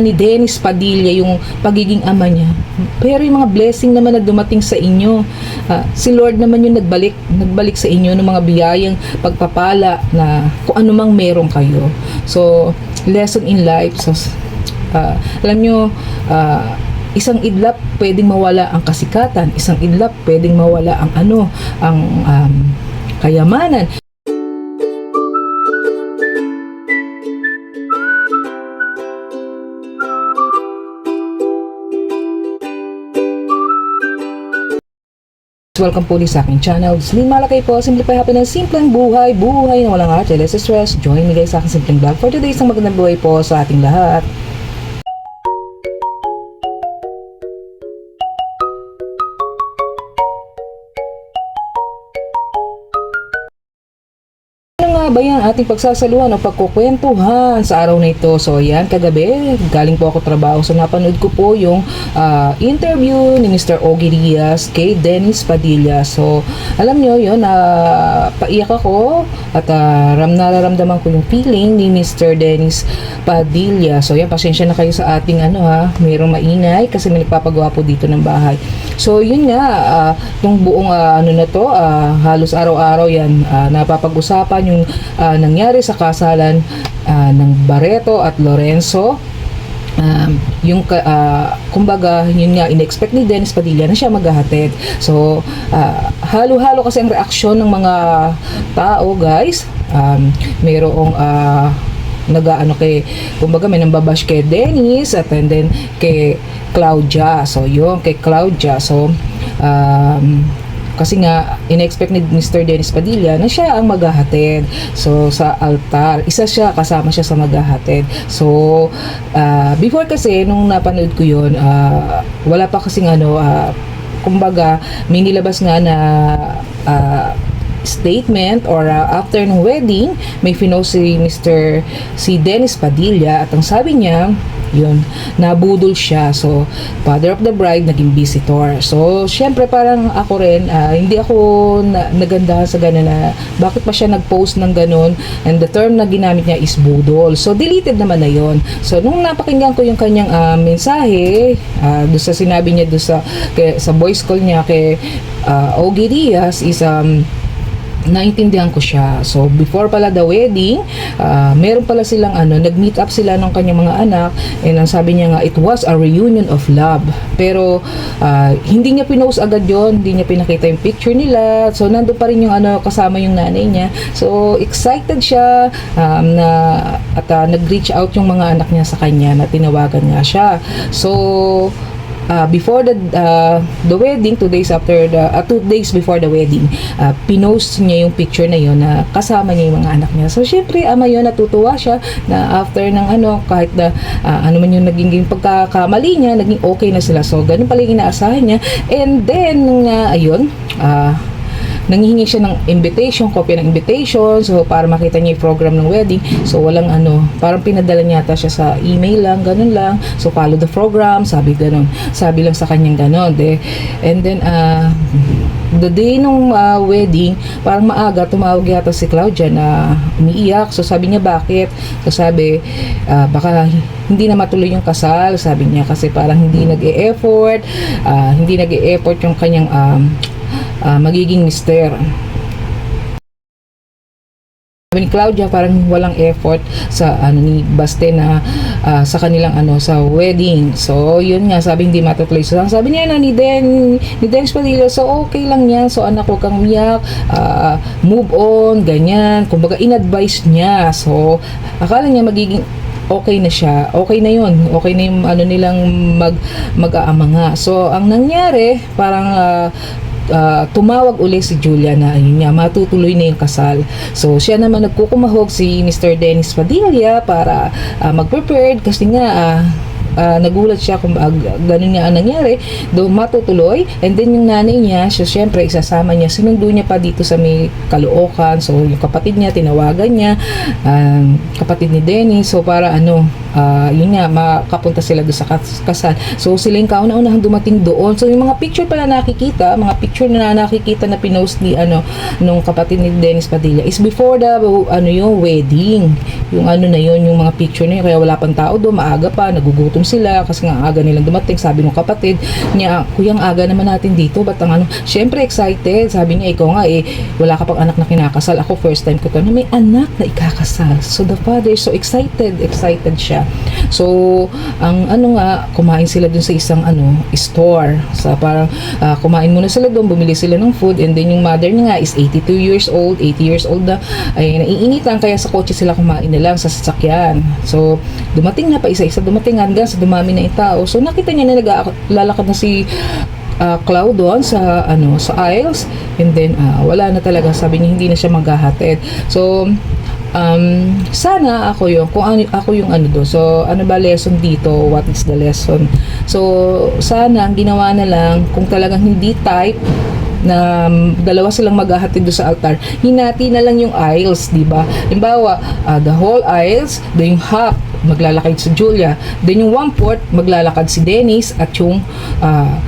ni Dennis Padilla yung pagiging ama niya. Pero yung mga blessing naman na dumating sa inyo, ah, si Lord naman yung nagbalik, nagbalik sa inyo ng mga biyayang pagpapala na kung ano mang meron kayo. So, lesson in life. So, ah, alam nyo, ah, isang idlap pwedeng mawala ang kasikatan, isang idlap pwedeng mawala ang ano, ang um, kayamanan. Welcome po ulit sa aking channel. Slim Malakay po, Simplify Happiness, simpleng buhay, buhay na walang arte, less stress. Join me guys sa aking simpleng vlog for today. Isang magandang buhay po sa ating lahat. Ano nga ba yan ating pagsasaluhan o pagkukwentuhan sa araw na ito? So yan, kagabi, galing po ako trabaho. So napanood ko po yung ah, interview ni Mr. Ogie Diaz kay Dennis Padilla. So alam nyo yun, na paiyak ako at ah, ram nararamdaman ko yung feeling ni Mr. Dennis Padilla. So yan, pasensya na kayo sa ating ano ha, mayroong maingay kasi may nagpapagawa po dito ng bahay. So yun nga, ah, yung buong ah, ano na to, ah, halos araw-araw yan, ah, napapag-usapan yung ah, nangyari sa kasalan ah, ng Barreto at Lorenzo. Um, yung ah, kumbaga yun nga in-expect ni Dennis Padilla na siya maghahatid. So ah, halo-halo kasi ang reaksyon ng mga tao guys. Um, mayroong ah, nag-ano kay kumbaga may nambabash kay Dennis at and then kay Claudia. So yun kay Claudia. So um, kasi nga in-expect ni Mr. Dennis Padilla na siya ang maghahatid. So sa altar. Isa siya kasama siya sa maghahatid. So ah, before kasi nung napanood ko yun ah, wala pa kasing ano ah, kumbaga may nilabas nga na ah, statement or uh, after ng wedding may fino si Mr. si Dennis Padilla at ang sabi niya yun, nabudol siya. So, father of the bride, naging visitor. So, syempre parang ako rin, ah, hindi ako na, nagandahan sa gano'n na bakit pa siya nag-post ng gano'n and the term na ginamit niya is budol. So, deleted naman na yon So, nung napakinggan ko yung kanyang ah, mensahe, uh, doon sa sinabi niya doon sa, kay, sa voice call niya kay uh, Ogie Diaz is um, naintindihan ko siya. So, before pala the wedding, ah, meron pala silang ano, nag-meet up sila ng kanyang mga anak and ang sabi niya nga, it was a reunion of love. Pero, ah, hindi niya pinost agad yon hindi niya pinakita yung picture nila. So, nandun pa rin yung ano, kasama yung nanay niya. So, excited siya um, na at ah, nag-reach out yung mga anak niya sa kanya na tinawagan nga siya. So, uh, before the uh, the wedding two days after the uh, two days before the wedding uh, pinost niya yung picture na yon na kasama niya yung mga anak niya. So syempre ama yun natutuwa siya na after ng ano kahit na uh, ano man yung naging pagkakamali niya naging okay na sila. So ganun pala yung inaasahan niya. And then uh, ayun uh, nanghihingi siya ng invitation, kopya ng invitation, so para makita niya yung program ng wedding. So walang ano, parang pinadala niya ata siya sa email lang, ganun lang. So follow the program, sabi ganun. Sabi lang sa kanyang ganun. De. And then, uh, the day nung uh, wedding, parang maaga, tumawag yata si Claudia na umiiyak. So sabi niya, bakit? So sabi, uh, baka hindi na matuloy yung kasal, sabi niya, kasi parang hindi nag-e-effort, uh, hindi nag-e-effort yung kanyang um, ah, magiging mister. Sabi ni Claudia parang walang effort sa ano ni Baste na ah, sa kanilang ano sa wedding. So yun nga sabi hindi matutuloy. So sabi niya na ni Den ni Dennis Padilla so okay lang yan. So anak ko kang umiyak, ah, move on, ganyan. Kumbaga in-advise niya. So akala niya magiging okay na siya. Okay na yun. Okay na yung ano nilang mag mag-aama nga. So ang nangyari parang ah, ah, tumawag uli si Julia na ayun nga, matutuloy na yung kasal. So, siya naman nagkukumahog si Mr. Dennis Padilla para ah, mag-prepared kasi nga ah, ah, nagulat siya kung ah, ganun nga ang nangyari, do matutuloy, and then yung nanay niya, so syempre isasama niya, sinundo niya pa dito sa may Caloocan, so yung kapatid niya, tinawagan niya, um, kapatid ni Dennis, so para ano, ah, yun nga, makapunta sila doon sa kas- kasal. So sila yung kauna-unahang dumating doon. So yung mga picture pala nakikita, mga picture na nakikita na pinost ni ano nung kapatid ni Dennis Padilla is before the ano yung wedding. Yung ano na yun, yung mga picture na yun, kaya wala pang tao doon, maaga pa, nagugutom sila kasi nga aga nilang dumating. Sabi ng kapatid niya, kuyang aga naman natin dito, ba't ang ano, syempre excited. Sabi niya, ikaw nga eh, wala ka pang anak na kinakasal. Ako first time ko to na may anak na ikakasal. So the father so excited, excited siya. So, ang ano nga, kumain sila dun sa isang ano, store. Sa parang ah, kumain muna sila doon, bumili sila ng food and then yung mother niya nga is 82 years old, 80 years old na ay naiinitan kaya sa kotse sila kumain na lang sa sasakyan. So, dumating na pa isa-isa, dumating hanggang sa dumami na yung tao. So, nakita niya na naglalakad na si uh, Cloud doon sa ano sa aisles and then ah, wala na talaga sabi niya hindi na siya maghahatid so um, sana ako yung kung ano, ako yung ano do so ano ba lesson dito what is the lesson so sana ang ginawa na lang kung talagang hindi type na dalawa silang maghahatid do sa altar, hinati na lang yung aisles, di ba? Halimbawa, ah, the whole aisles, then yung half, maglalakad si Julia. Then yung one fourth, maglalakad si Dennis at yung ah,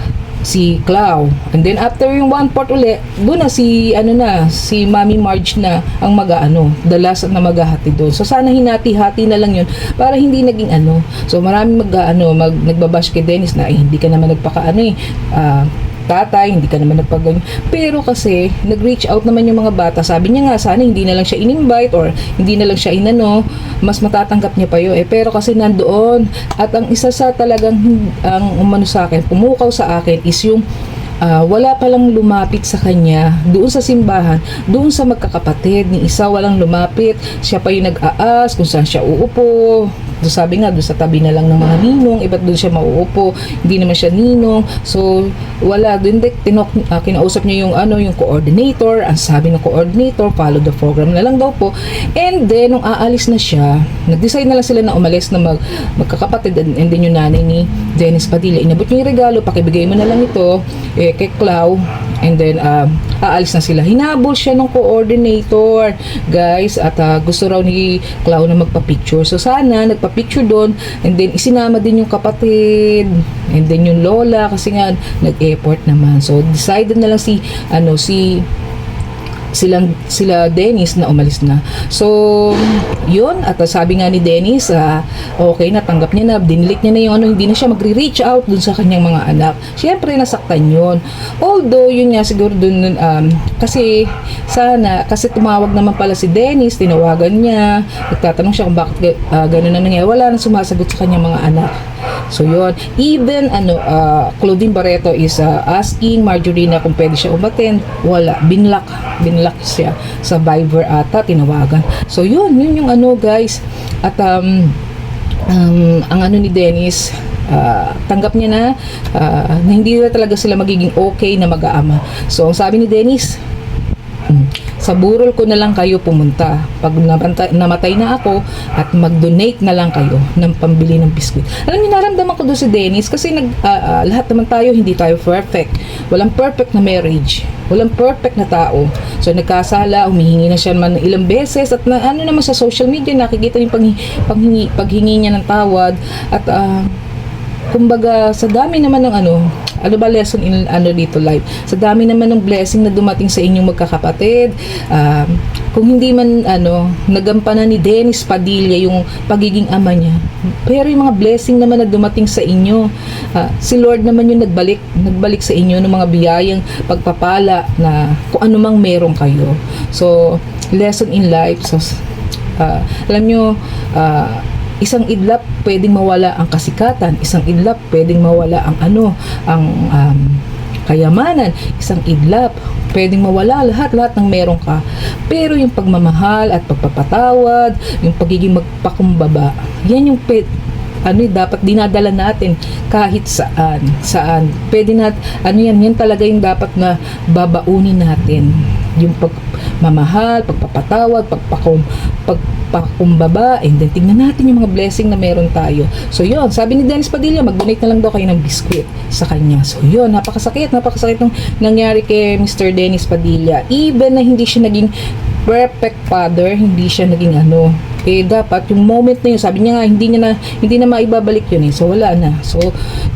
si Clau. And then after yung one fourth uli, doon na si ano na, si Mami Marge na ang mag-ano, the last na maghahati doon. So sana hinati-hati na lang yun para hindi naging ano. So marami mag ano, mag nagbabash kay Dennis na "Ay, hindi ka naman nagpaka ano eh. ah, tatay, hindi ka naman nagpaganyan. Pero kasi, nag-reach out naman yung mga bata. Sabi niya nga, sana hindi na lang siya in-invite or hindi na lang siya inano, mas matatanggap niya pa yun. Eh, pero kasi nandoon. At ang isa sa talagang, ang umano sa akin, pumukaw sa akin is yung ah, wala palang lumapit sa kanya doon sa simbahan, doon sa magkakapatid ni isa walang lumapit, siya pa yung nag-aas kung saan siya uupo. So, sabi nga doon sa tabi na lang ng mga ninong, iba't doon siya mauupo, hindi naman siya ninong. So wala doon dek tinok ah, kinausap niya yung ano yung coordinator, ang sabi ng coordinator, follow the program na lang daw po. And then nung aalis na siya, nag-decide na lang sila na umalis na mag magkakapatid and, and then yung nanay ni Dennis Padilla, inabot niya yung regalo, pakibigay mo na lang ito eh, kay Clau. And then, um, aalis na sila. Hinabol siya ng coordinator, guys. At ah, gusto raw ni Clau na magpa-picture. So, sana, nagpa-picture doon. And then, isinama din yung kapatid. And then, yung lola. Kasi nga, nag-effort naman. So, decided na lang si, ano, si silang sila Dennis na umalis na. So, yun at sabi nga ni Dennis, ah, okay na tanggap niya na, dinilit niya na yung ano, hindi na siya magre-reach out dun sa kanyang mga anak. Siyempre nasaktan yun. Although yun nga siguro dun um, kasi sana kasi tumawag naman pala si Dennis, tinawagan niya, nagtatanong siya kung bakit uh, ganun na nangyayari. Wala nang sumasagot sa kanyang mga anak. So yun, even ano uh, Claudine Barreto is uh, asking Marjorie na kung pwede siya umaten. Wala, binlock, binlock siya sa Viber ata tinawagan. So yun, yun yung ano guys. At um, um ang ano ni Dennis ah, tanggap niya na ah, na hindi na talaga sila magiging okay na mag-aama. So ang sabi ni Dennis, mm, sa burol ko na lang kayo pumunta. Pag namata- namatay na ako at mag-donate na lang kayo ng pambili ng biskuit. Alam niyo, naramdaman ko doon si Dennis kasi nag, ah, ah, lahat naman tayo, hindi tayo perfect. Walang perfect na marriage. Walang perfect na tao. So nagkasala, humihingi na siya man ng ilang beses at na, ano naman sa social media nakikita yung paghingi, paghingi, paghingi niya ng tawad at ah, kumbaga sa dami naman ng ano ano ba lesson in ano dito life sa dami naman ng blessing na dumating sa inyong magkakapatid um, kung hindi man ano nagampanan ni Dennis Padilla yung pagiging ama niya pero yung mga blessing naman na dumating sa inyo ah, si Lord naman yung nagbalik nagbalik sa inyo ng mga biyayang pagpapala na kung ano mang meron kayo. So lesson in life so ah, alam nyo ah, isang idlap pwedeng mawala ang kasikatan, isang idlap pwedeng mawala ang ano, ang um, kayamanan, isang idlap pwedeng mawala lahat lahat ng meron ka. Pero yung pagmamahal at pagpapatawad, yung pagiging magpakumbaba, yan yung pwede ano yung dapat dinadala natin kahit saan saan. Pwede nat ano yan yan talaga yung dapat na babaunin natin yung pagmamahal pagpapatawad pagpakum pag pakumbaba, and then tingnan natin yung mga blessing na meron tayo. So yun, sabi ni Dennis Padilla, mag-donate na lang daw kayo ng biskwit sa kanya. So yun, napakasakit, napakasakit ng nangyari kay Mr. Dennis Padilla. Even na hindi siya naging perfect father, hindi siya naging ano, eh dapat yung moment na yun, sabi niya nga hindi niya na hindi na maibabalik yun eh. So wala na. So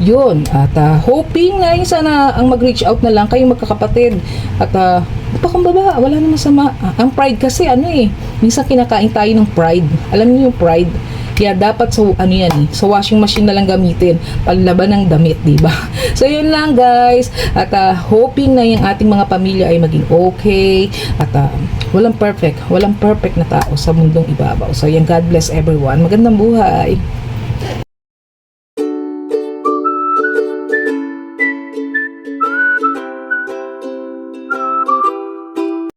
yun at ah, hoping na yung sana ang mag-reach out na lang kayong magkakapatid at uh, pakumbaba, wala namang masama. Ah, ang pride kasi ano eh, minsan kinakain tayo ng pride. Alam niyo yung pride? Kaya dapat sa ano yan eh, sa washing machine na lang gamitin panlaban ng damit, di ba? So yun lang guys. At ah, hoping na yung ating mga pamilya ay maging okay at ah, walang perfect, walang perfect na tao sa mundong ibabaw. So yan, God bless everyone. Magandang buhay.